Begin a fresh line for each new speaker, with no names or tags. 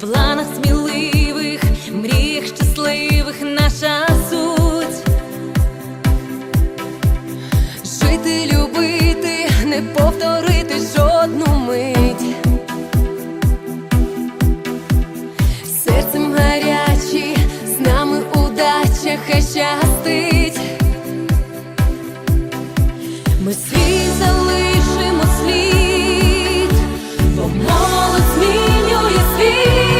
в планах сміливих, мріях щасливих наша суть. Жити, любити, не повторити жодну мить. Серцем гарячі, з нами удача хай щастить. Ми свій залишимо слід, бо молодь змінює світ.